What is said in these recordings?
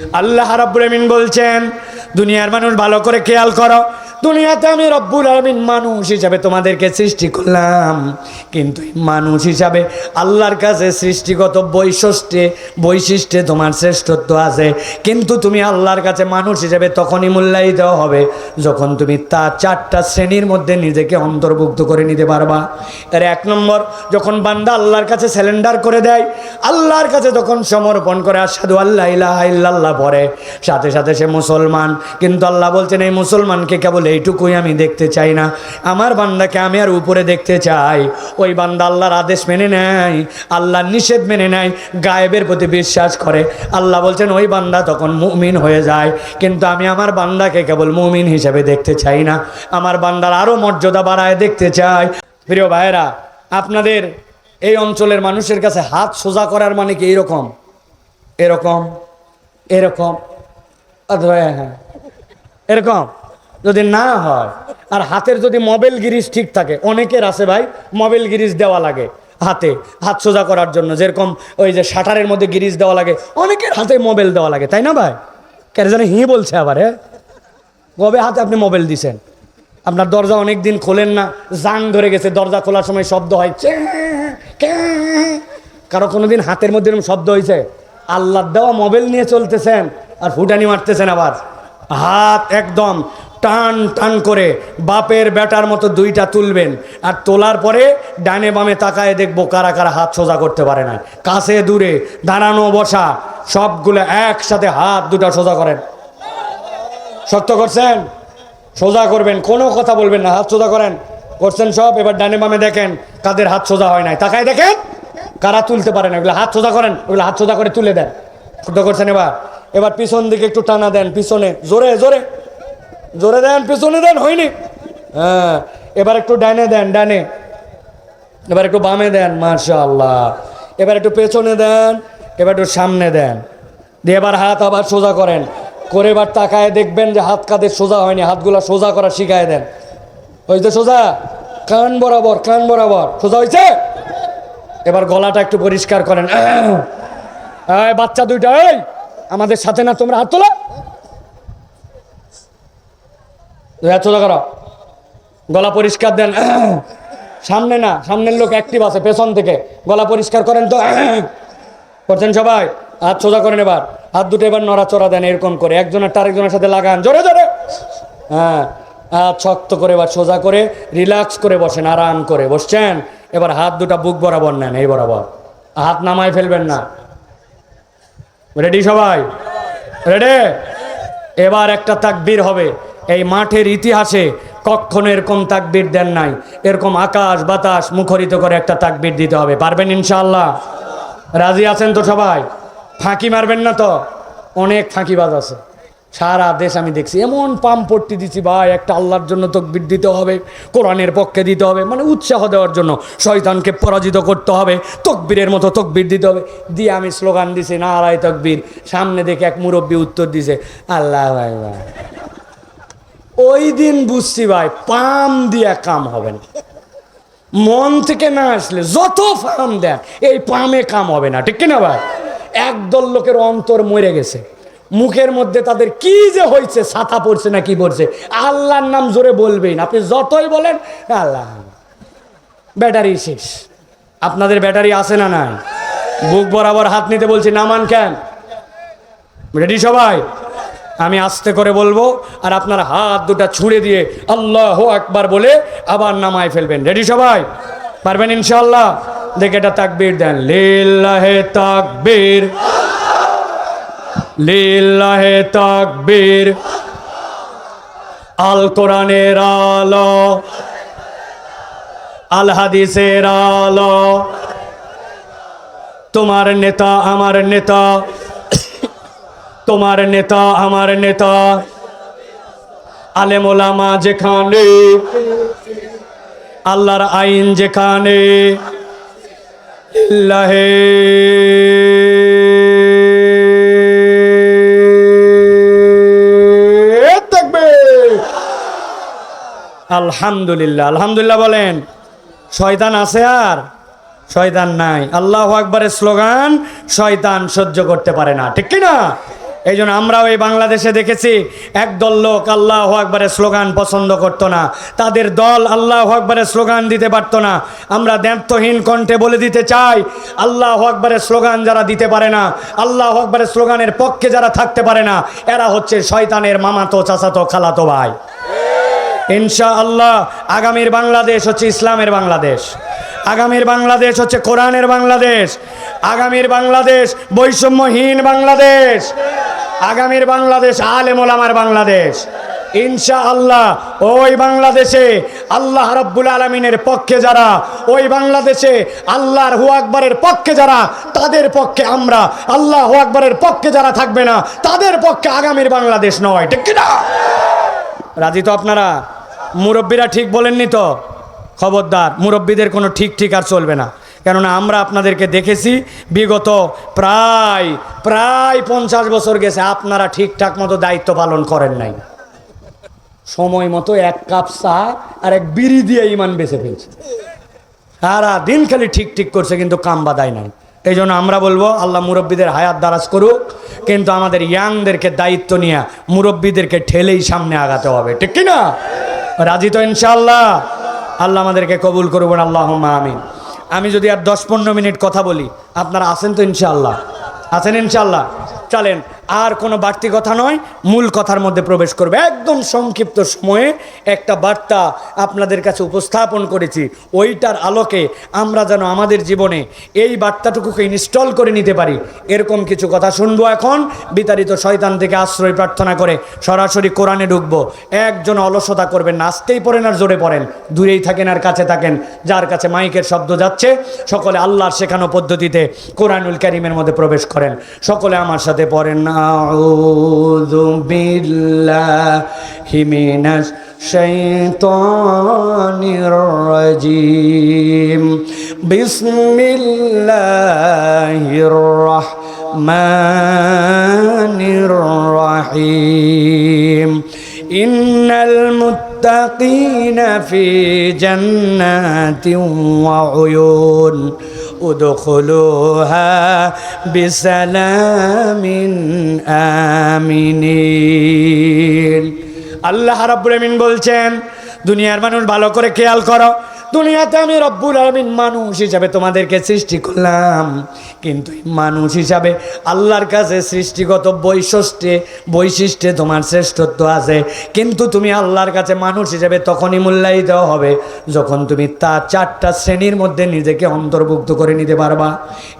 আল্লাহ রাব্বুল বলছেন দুনিয়ার মানুষ ভালো করে খেয়াল করো। দুনিয়াতে আমি রব্বুল আলমিন মানুষ হিসাবে তোমাদেরকে সৃষ্টি করলাম। কিন্তু মানুষ হিসাবে আল্লাহর কাছে সৃষ্টিগত বৈশিষ্ট্যে বৈশিষ্ট্যে তোমার শ্রেষ্ঠত্ব আছে। কিন্তু তুমি আল্লাহর কাছে মানুষ হিসাবে তখনই মূল্যায়িত হবে যখন তুমি তার চারটা শ্রেণির মধ্যে নিজেকে অন্তর্ভুক্ত করে নিতে পারবা। এর এক নম্বর, যখন বান্দা আল্লাহর কাছে স্যালেন্ডার করে দেয়, আল্লাহর কাছে তখন সমর্পণ করে আসাদু আল্লাহ ইল্লাল্লাহ পরে সাথে সাথে সে মুসলমান, কিন্তু আল্লাহ বলছেন, এই মুসলমানকে কেবল এইটুকুই আমি দেখতে চাই না। আমার বান্দাকে আমি আর উপরে দেখতে চাই। ওই বান্দা আল্লাহর আদেশ মেনে নেয়, আল্লাহর নিষেধ মেনে নেয়, গায়েবের প্রতি বিশ্বাস করে। আল্লাহ বলছেন, ওই বান্দা তখন মুমিন হয়ে যায়। কিন্তু আমি আমার বান্দাকে কেবল মুমিন হিসেবে দেখতে চাই না। আমার বান্দার আরও মর্যাদা বাড়ায় দেখতে চাই। প্রিয় ভাইয়েরা, আপনাদের এই অঞ্চলের মানুষের কাছে হাত সোজা করার মানে কি এইরকম এরকম? এরকম? অথবা হ্যাঁ। এরকম? যদি না হয়, আর হাতের যদি মোবাইল গিরিজ ঠিক থাকে, অনেকের আছে ভাই মোবাইল গিরিজ দেওয়া লাগে হাতে, হাত সোজা করার জন্য, যেরকম ওই যে শাটারের মধ্যে গিরিজ দেওয়া লাগে, অনেকের হাতে মোবাইল দেওয়া লাগে, তাই না ভাই? কেন জানে হি বলছে আবার হ্যাঁ? কবে হাতে আপনি মোবাইল দিছেন? আপনার দরজা অনেক দিন খোলেন না, জাং ধরে গেছে, দরজা খোলার সময় শব্দ হয়। কারও কোনোদিন হাতের মধ্যে এরকম শব্দ হয়েছে আল্লাহ দেওয়া মোবাইল নিয়ে চলতেছেন, আর ফুটানি মারতেছেন আবার। হাত একদম টান টান করে বাপের বেটার মতো দুইটা তুলবেন। আর তোলার পরে ডানে বামে তাকায় দেখব কারা কারা হাত সোজা করতে পারে না কাছে দূরে দাঁড়ানো বসা, সবগুলো একসাথে হাত দুটা সোজা করেন। শক্ত করছেন? সোজা করবেন, কোনো কথা বলবেন না, হাত সোজা করেন। করছেন সব, এবার ডানে বামে দেখেন, কাদের হাত সোজা হয় নাই। তাকায় দেখেন, কারা তুলতে পারে না ওগুলো হাত সোজা করেন ওগুলো হাত সোজা করে তুলে দেন। শুদ্ধ করছেন এবার? এবার পিছন দিকে একটু টানা দেন, পিছনে, জোরে জোরে। জোরে দেন, পেছনে দেন, হয়নি। হ্যাঁ এবার একটু ডানে দেন, ডানে। এবার একটু বামে দেন মাশা আল্লাহ এবার একটু পেছনে দেন, এবার একটু সামনে দেন। দিয়ে এবার হাত আবার সোজা করেন। করে এবার তাকায় দেখবেন যে হাত কাঁধে সোজা হয়নি, হাতগুলা সোজা করা শিখায় দেন। হয়েছে সোজা? কান বরাবর কান বরাবর। সোজা হয়েছে এবার গলাটা একটু পরিষ্কার করেন। বাচ্চা দুইটা, এই! আমাদের সাথে না, তোমরা হাত তোলা। সোজা করো। গলা পরিষ্কার দেন। সামনে না, সামনের লোক অ্যাক্টিভ আছে, পেছন থেকে। গলা পরিষ্কার করেন তো। করছেন সবাই? হাত সোজা করেন এবার। হাত দুটো এবার নড়াচড়া দেন, এরকম করে। একজনের আরেকজনের সাথে লাগান। জোরে জোরে! হ্যাঁ হাত শক্ত করে এবার সোজা করে রিল্যাক্স করে বসেন, আরাম করে। বসছেন? এবার হাত দুটা বুক বরাবর নেন, এই বরাবর। হাত নামায় ফেলবেন না। রেডি সবাই? রেডি এবার একটা তাকবীর হবে। এই মাঠের ইতিহাসে কখনো এরকম তাকবির দেন নাই। এরকম আকাশ বাতাস মুখরিত করে একটা তাকবির দিতে হবে। পারবেন ইনশাআল্লাহ? রাজি আছেন তো সবাই? ফাঁকি মারবেন না তো? অনেক ফাঁকিবাজ আছে। সারা দেশ আমি দেখছি, এমন পাম পট্টি দিচ্ছি ভাই, একটা আল্লাহর জন্য তকবির দিতে হবে, কোরআনের পক্ষে দিতে হবে মানে উৎসাহ দেওয়ার জন্য শয়তানকে পরাজিত করতে হবে, তকবীরের মতো তকবির দিতে হবে। দিয়ে আমি স্লোগান দিছি না আড়াই তকবির। সামনে দেখে এক মুরব্বী উত্তর দিছে, আল্লাহ ভাই ভাই ওই দিন বুঝছি ভাই, পাম দিয়া কাম হবে না। মন থেকে না আসলে যত ফার্ম দেন, এই পামে কাম হবে না, ঠিক কিনা ভাই? একদল লোকের অন্তর মরে গেছে। মুখের মধ্যে তাদের কি যে হয়েছে ছাতা পড়ছে না কি পড়ছে, আল্লাহর নাম জোরে বলবেন আপনি যতই বলেন, আল্লাহ। ব্যাটারি শেষ। আপনাদের ব্যাটারি আছে না নাই? বুক বরাবর হাত নিতে বলছি, নামান কেন রেডি সবাই? আমি আস্তে করে বলব, আর আপনার হাত দুটা ছুঁড়ে দিয়ে আল্লাহ একবার বলে আবার নামায় ফেলবেন। রেডি সবাই? পারবেন ইনশাল্লাহ দেখে এটা তাকবীর দেন। লিল্লাহে তাকবীর। লিল্লাহে তাকবীর। আল কোরআনের আলো। আল হাদিসের আলো। তোমার নেতা, আমার নেতা। তোমার নেতা, আমার নেতা। আলেমোলামা যেখানে, আল্লাহর আইন যেখানে লাহে আলহামদুলিল্লাহ আলহামদুলিল্লাহ বলেন, শয়তান আছে আর? শয়তান নাই। আল্লাহ আকবরের স্লোগান, শয়তান সহ্য করতে পারে না। ঠিক কি না এই জন্য আমরাও এই বাংলাদেশে দেখেছি, একদল লোক আল্লাহ আকবরের স্লোগান পছন্দ করতো না। তাদের দল আল্লাহ আকবরের স্লোগান দিতে পারতো না। আমরা দ্ব্যর্থহীন কণ্ঠে বলে দিতে চাই, আল্লাহ আকবরের স্লোগান যারা দিতে পারে না, আল্লাহ আকবরের স্লোগানের পক্ষে যারা থাকতে পারে না, এরা হচ্ছে শয়তানের মামাতো, চাচাতো, খালাতো ভাই। ইনশা আল্লাহ আগামীর বাংলাদেশ হচ্ছে ইসলামের বাংলাদেশ। আগামীর বাংলাদেশ হচ্ছে কোরআনের বাংলাদেশ। আগামীর বাংলাদেশ বৈষম্যহীন বাংলাদেশ। আগামীর বাংলাদেশ আলেমোলামার বাংলাদেশ। ইনশা আল্লাহ ওই বাংলাদেশে আল্লাহ রব্বুল আলমিনের পক্ষে যারা, ওই বাংলাদেশে আল্লাহর হু আকবরের পক্ষে যারা, তাদের পক্ষে আমরা আল্লাহ হু আকবরের পক্ষে যারা থাকবে না, তাদের পক্ষে আগামীর বাংলাদেশ নয়, ঠিক কিনা? রাজি তো আপনারা? মুরব্বীরা ঠিক বলেননি তো? খবরদার, মুরব্বীদের কোনো ঠিক ঠিক আর চলবে না। কেননা আমরা আপনাদেরকে দেখেছি বিগত প্রায় প্রায় পঞ্চাশ বছর গেছে আপনারা ঠিকঠাক মতো দায়িত্ব পালন করেন নাই। সময় মতো এক কাপ চা আর এক বিড়ি দিয়ে ইমান বেঁচে ফেলছে। সারা দিন খালি ঠিক ঠিক করছে কিন্তু কাম বাদায় নাই। এই জন্য আমরা বলব, আল্লাহ মুরব্বীদের হায়াত দারাজ করুক, কিন্তু আমাদের ইয়াংদেরকে দায়িত্ব নিয়ে মুরব্বীদেরকে ঠেলেই সামনে আগাতে হবে। ঠিক কি না? রাজি তো ইনশাল্লাহ আল্লাহ আমাদেরকে কবুল করবেন আল্লাহ আমিন। আমি যদি আর দশ পনেরো মিনিট কথা বলি, আপনারা আছেন তো ইনশাল্লাহ আছেন ইনশাল্লাহ চলেন আর কোনো বাড়তি কথা নয়, মূল কথার মধ্যে প্রবেশ করবে। একদম সংক্ষিপ্ত সময়ে একটা বার্তা আপনাদের কাছে উপস্থাপন করেছি। ওইটার আলোকে আমরা যেন আমাদের জীবনে এই বার্তাটুকুকে ইনস্টল করে নিতে পারি। এরকম কিছু কথা শুনব এখন, বিতাড়িত শয়তান থেকে আশ্রয় প্রার্থনা করে সরাসরি কোরআনে ঢুকবো। একজন অলসতা করবেন নাচতেই পড়েন আর জোরে পড়েন। দূরেই থাকেন আর কাছে থাকেন, যার কাছে মাইকের শব্দ যাচ্ছে, সকলে আল্লাহর শেখানো পদ্ধতিতে কোরআনুল করিমের মধ্যে প্রবেশ করেন। সকলে আমার সাথে পড়েন আউযু বিল্লাহি মিনাশ শাইতানির রাজিম বিসমিল্লাহির রাহমানির রাহিম ইন্নাল মুত্তাকিনা ফি জান্নাতিন ওয়া উয়ুন ادخلوها بسلام آمنين আল্লাহ রাব্বুল আমিন বলছেন দুনিয়ার মানুষ ভালো করে খেয়াল করো দুনিয়াতে আমি রব্বুল আলমিন মানুষ হিসাবে তোমাদেরকে সৃষ্টি করলাম। কিন্তু মানুষ হিসাবে আল্লাহর কাছে সৃষ্টিগত বৈশিষ্ট্যে বৈশিষ্ট্যে তোমার শ্রেষ্ঠত্ব আছে। কিন্তু তুমি আল্লাহর কাছে মানুষ হিসাবে তখনই মূল্যায়িত হবে যখন তুমি তার চারটা শ্রেণির মধ্যে নিজেকে অন্তর্ভুক্ত করে নিতে পারবা।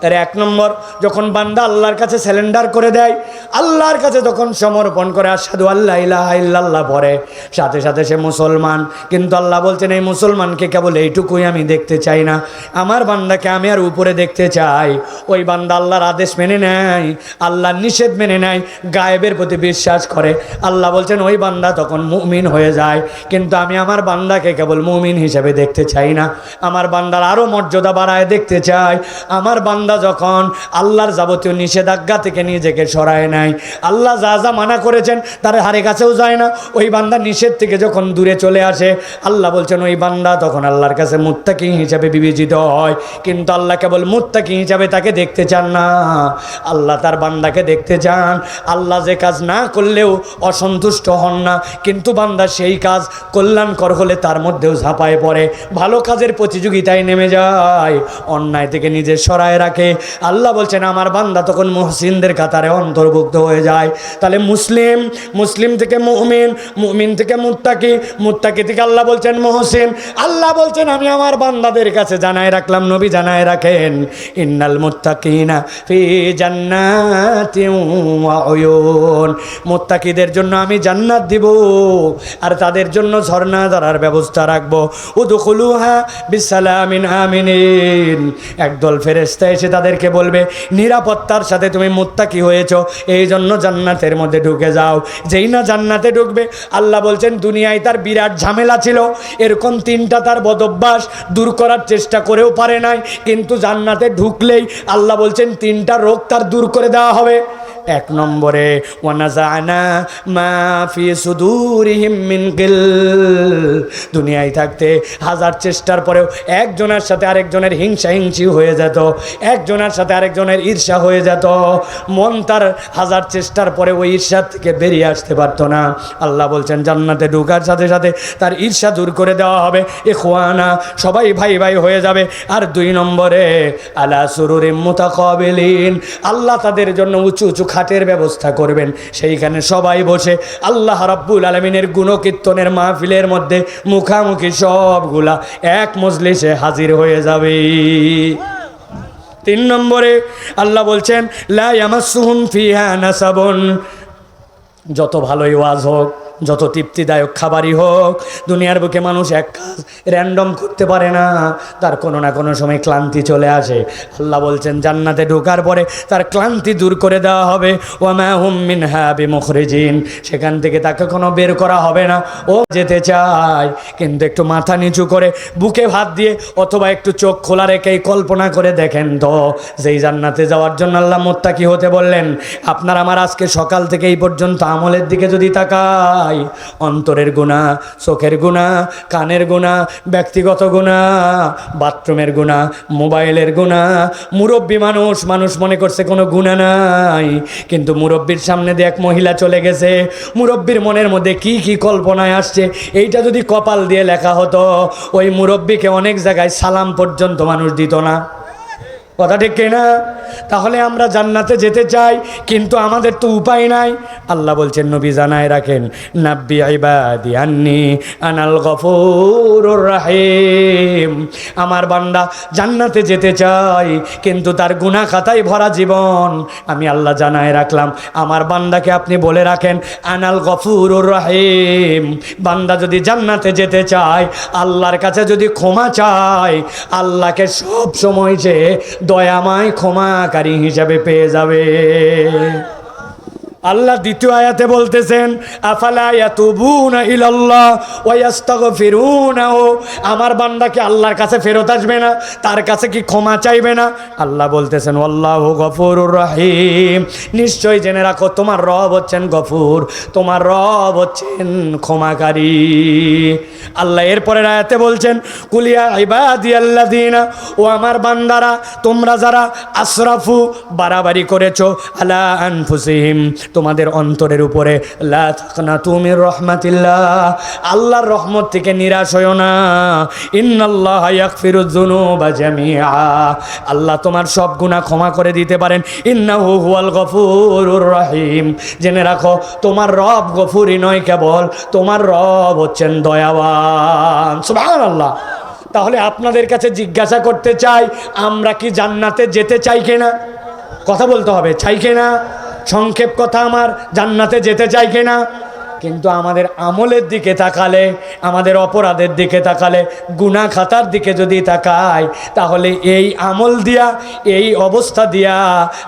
এর এক নম্বর, যখন বান্দা আল্লাহর কাছে স্যালেন্ডার করে দেয়, আল্লাহর কাছে তখন সমর্পণ করে আসাদু আল্লাহ ইল্লাল্লাহ পরে সাথে সাথে সে মুসলমান। কিন্তু আল্লাহ বলছেন, এই মুসলমানকে কেবল এইটুকুই আমি দেখতে চাই না। আমার বান্দাকে আমি আর উপরে দেখতে চাই। ওই বান্দা আল্লাহর আদেশ মেনে নেয়, আল্লাহর নিষেধ মেনে নেয়, গায়েবের প্রতি বিশ্বাস করে। আল্লাহ বলছেন, ওই বান্দা তখন মুমিন হয়ে যায়। কিন্তু আমি আমার বান্দাকে কেবল মুমিন হিসেবে দেখতে চাই না। আমার বান্দার আরও মর্যাদা বাড়ায় দেখতে চাই। আমার বান্দা যখন আল্লাহর যাবতীয় নিষেধাজ্ঞা থেকে নিজেকে সরায় নেয়, আল্লাহ যা যা মানা করেছেন তার হারে কাছেও যায় না। ওই বান্দা নিষেধ থেকে যখন দূরে চলে আসে, আল্লাহ বলছেন, ওই বান্দা তখন আল্লাহর কাছে মুত্তাকি হিসাবে বিবেচিত হয়। কিন্তু আল্লাহ কেবল মুত্তাকি হিসাবে তাকে দেখতে চান না। আল্লাহ তার বান্দাকে দেখতে চান। আল্লাহ যে কাজ না করলেও অসন্তুষ্ট হন না। কিন্তু বান্দা সেই কাজ কল্যাণকর হলে তার মধ্যেও ঝাঁপায় পড়ে। ভালো কাজের প্রতিযোগিতায় নেমে যায়, অন্যায় থেকে নিজে সরায় রাখে। আল্লাহ বলছেন, আমার বান্দা তখন মুহসিনদের কাতারে অন্তর্ভুক্ত হয়ে যায়। তাহলে মুসলিম মুসলিম থেকে মুমিন মুমিন থেকে মুত্তাকি মুত্তাকি থেকে আল্লাহ বলছেন মহসিন। আল্লাহ বলছেন আমি আমার বান্দাদের কাছে জানায় রাখলাম, নবী জানায় রাখেন, ইন্নাল মুত্তাকিনা ফি জান্নাতিন ওয়া উয়ুন। মুত্তাকিদের জন্য আমি জান্নাত দিব, আর তাদের জন্য ঝর্ণা ধরার ব্যবস্থা রাখব। উদখুলুহা বিসালামিন আমিনিন। একদল ফেরেশতা এসে তাদেরকে বলবে, নিরাপত্তার সাথে তুমি মুত্তাকি হয়েছো, এই জন্য জান্নাতের মধ্যে ঢুকে যাও। যেই না জান্নাতে ঢুকবে, আল্লাহ বলছেন, দুনিয়ায় তার বিরাট ঝামেলা ছিল, এরকম তিনটা তার বদভ্যাস দূর করার চেষ্টা করেও পারে নাই, কিন্তু জান্নাতে ঢুকলেই আল্লাহ বলছেন, তিনটা রোগ তার দূর করে দেওয়া হবে। এক নম্বরে ওয়ানাজানা মা ফি সুদুরিহিম মিন গিল। দুনিয়ায় থাকতে হাজার চেষ্টার পরেও একজনের সাথে আরেকজনের হিংসা হিংসি হয়ে যেত, একজনের সাথে আরেকজনের ঈর্ষা হয়ে যেত। মন তার হাজার চেষ্টার পরে ওই ঈর্ষা থেকে বেরিয়ে আসতে পারতো না। আল্লাহ বলছেন, জান্নাতে ঢুকার সাথে সাথে তার ঈর্ষা দূর করে দেওয়া হবে। এ খোয়ানা সবাই ভাই ভাই হয়ে যাবে। আর দুই নম্বরে, আলা সুরুরে মোতাকবেলিন। আল্লাহ তাদের জন্য উঁচু উঁচু খাটের ব্যবস্থা করবেন। সেইখানে সবাই বসে আল্লাহ রাব্বুল আলমিনের গুণকীর্তনের মাহফিলের মধ্যে মুখামুখি সবগুলা এক মজলিসে হাজির হয়ে যাবে। তিন নম্বরে আল্লাহ বলছেন, লা ইয়ামাসসুহুম ফিহা নাসাবুন। যত ভালোই ওয়াজ হোক যত তৃপ্তিদায়ক খাবারই হোক, দুনিয়ার বুকে মানুষ এক কাজ র্যান্ডম করতে পারে না। তার কোনো না কোনো সময় ক্লান্তি চলে আসে। আল্লাহ বলছেন, জান্নাতে ঢোকার পরে তার ক্লান্তি দূর করে দেওয়া হবে। ওয়ামা হুম মিন হ্যাবি মুখরিজিন সেখান থেকে তাকে কোনো বের করা হবে না। ও যেতে চায়, কিন্তু একটু মাথা নিচু করে বুকে ভাত দিয়ে অথবা একটু চোখ খোলা রেখেই কল্পনা করে দেখেন তো। যেই জান্নাতে যাওয়ার জন্য আল্লাহ মোত্তাকি হতে বললেন, আপনার আমার আজকে সকাল থেকে এই পর্যন্ত আমলের দিকে যদি তাকাই অন্তরের গুণা, চোখের গুণা, কানের গুণা, ব্যক্তিগত গুণা, বাথরুমের গুণা, মোবাইলের গুণা। মুরব্বী মানুষ মানুষ মনে করছে কোনো গুণা নাই। কিন্তু মুরব্বীর সামনে দিয়ে এক মহিলা চলে গেছে। মুরব্বীর মনের মধ্যে কি কি কল্পনায় আসছে? এইটা যদি কপাল দিয়ে লেখা হতো, ওই মুরব্বীকে অনেক জায়গায় সালাম পর্যন্ত মানুষ দিত না। কথা ঠিক না তাহলে আমরা জান্নাতে যেতে চাই, কিন্তু আমাদের তো উপায় নাই। আল্লাহ বলছেন, নবী জানায় রাখেন, নাব্বি আইবাদি আন্নি আনাল গফুরুর রাহেম। আমার বান্দা, জান্নাতে যেতে চাই, কিন্তু তার গুনাহ খাতায় ভরা জীবন আমি আল্লাহ জানায় রাখলাম। আমার বান্দাকে আপনি বলে রাখেন, আনাল গফুরুর রাহেম। বান্দা যদি জান্নাতে যেতে চায়, আল্লাহর কাছে যদি ক্ষমা চায়, আল্লাহকে সব সময় সে দয়াময় ক্ষমাকারী হিসাবে পেয়ে যাবে। আল্লাহ দ্বিতীয় আয়াতে বলতেছেন আমার বান্দাকে আল্লাহর কাছে ফেরত আসবে না? তার কাছে কি ক্ষমা চাইবে না? আল্লাহ বলতেছেন আল্লাহু গফুরুর রাহিম। নিশ্চয় জেনে রাখো, তোমার রব হচ্ছেন গফুর, তোমার রব হচ্ছেন ক্ষমাকারী। আল্লাহ এরপরের আয়াতে বলছেন কুলিয়া ইবাদি আল্লাদিনা ও আমার বান্দারা, তোমরা যারা আশরাফু বাড়াবাড়ি করেছ, আলা আনফুসিহিম। তোমাদের অন্তরের উপরে তুমি রহমাতিল্লাহ আল্লাহর রহমত থেকে নিরাশ হইও না। ইন্নাল্লাহ আল্লাহ তোমার সব গুনাহ ক্ষমা করে দিতে পারেন। ইন্নাহু হুয়াল গফুরুর রহিম জেনে রাখো, তোমার রব গফুরই নয় কেবল, তোমার রব হচ্ছেন দয়াবান। সুবহানাল্লাহ। তাহলে আপনাদের কাছে জিজ্ঞাসা করতে চাই, আমরা কি জান্নাতে যেতে চাই কিনা? কথা বলতে হবে, চাই কিনা? সংক্ষেপ কথা আমার, জান্নাতে যেতে চাই কিনা? কিন্তু আমাদের আমলের দিকে তাকালে, আমাদের অপরাধের দিকে তাকালে গুনা খাতার দিকে যদি তাকাই, তাহলে এই আমল দিয়া, এই অবস্থা দিয়া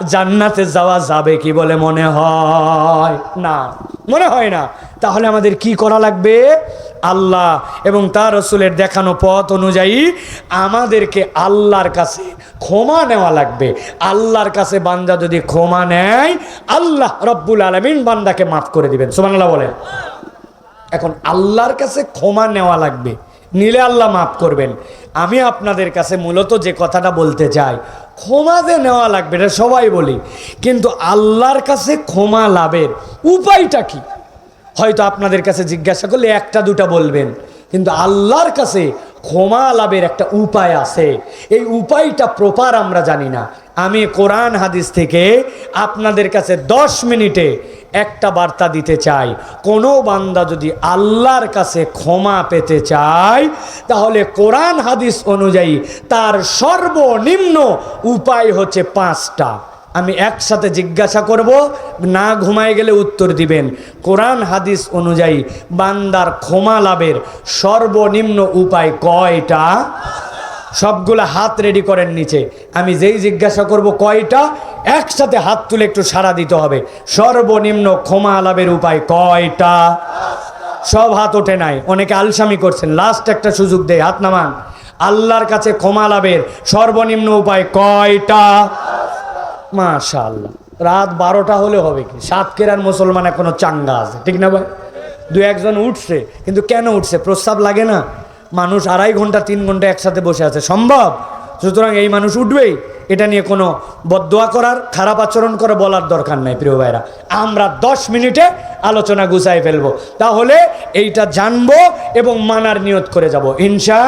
জান্নাতে যাওয়া যাবে কি বলে মনে হয়? না। মনে হয় না। তাহলে আমাদের কি করা লাগবে? আল্লাহ এবং তার রসুলের দেখানো পথ অনুযায়ী আমাদেরকে আল্লাহর কাছে ক্ষমা নেওয়া লাগবে। আল্লাহর কাছে বান্দা যদি ক্ষমা নেয়, আল্লাহ রব্বুল আলমিন বান্দাকে মাফ করে দিবেন। সুমানাল্লাহ বলেন। এখন আল্লাহর কাছে ক্ষমা নেওয়া লাগবে, নিলে আল্লাহ মাফ করবেন। আমি আপনাদের কাছে মূলত যে কথাটা বলতে চাই, ক্ষমা যে নেওয়া লাগবে, এটা সবাই বলি। কিন্তু আল্লাহর কাছে ক্ষমা লাভের উপায়টা কি? হয়তো আপনাদের কাছে জিজ্ঞাসা করলে একটা, দুটা বলবেন। কিন্তু আল্লাহর কাছে ক্ষমা লাভের একটা উপায় আছে। এই উপায়টা প্রপার আমরা জানি না। আমি কোরআন হাদিস থেকে আপনাদের কাছে দশ মিনিটে একটা বার্তা দিতে চাই। কোনো বান্দা যদি আল্লাহর কাছে ক্ষমা পেতে চায়, তাহলে কোরআন হাদিস অনুযায়ী তার সর্বনিম্ন উপায় হচ্ছে পাঁচটা। আমি একসাথে জিজ্ঞাসা করব, না ঘুমায় গেলে উত্তর দিবেন। কোরআন, হাদিস অনুযায়ী বান্দার ক্ষমা লাভের সর্বনিম্ন উপায় কয়টা? সবগুলো হাত রেডি করেন নিচে। আমি যেই জিজ্ঞাসা করব কয়টা, একসাথে হাত তুলে একটু সাড়া দিতে হবে। সর্বনিম্ন ক্ষমা লাভের উপায় কয়টা? সব হাত ওঠে নাই। অনেকে আলসামি করছেন, লাস্ট একটা সুযোগ দেয় হাত নামান। আল্লাহর কাছে ক্ষমা লাভের সর্বনিম্ন উপায় কয়টা? মাশাআল্লাহ রাত বারোটা হলে হবে কি? সাত কেরার মুসলমান এখনও চাঙ্গা আছে, ঠিক না ভাই? দু একজন উঠছে, কিন্তু কেন উঠছে? প্রস্তাব লাগে না? মানুষ আড়াই ঘণ্টা, তিন ঘণ্টা একসাথে বসে আছে। সম্ভব? সুতরাং এই মানুষ উঠবেই। এটা নিয়ে কোনো বদোয়া করার, খারাপ আচরণ করে বলার দরকার নাই, প্রিয় ভাইরা। আমরা দশ মিনিটে আলোচনা গুছাই ফেলব। তাহলে এইটা জানব এবং মানার নিয়ত করে যাব। ইনশা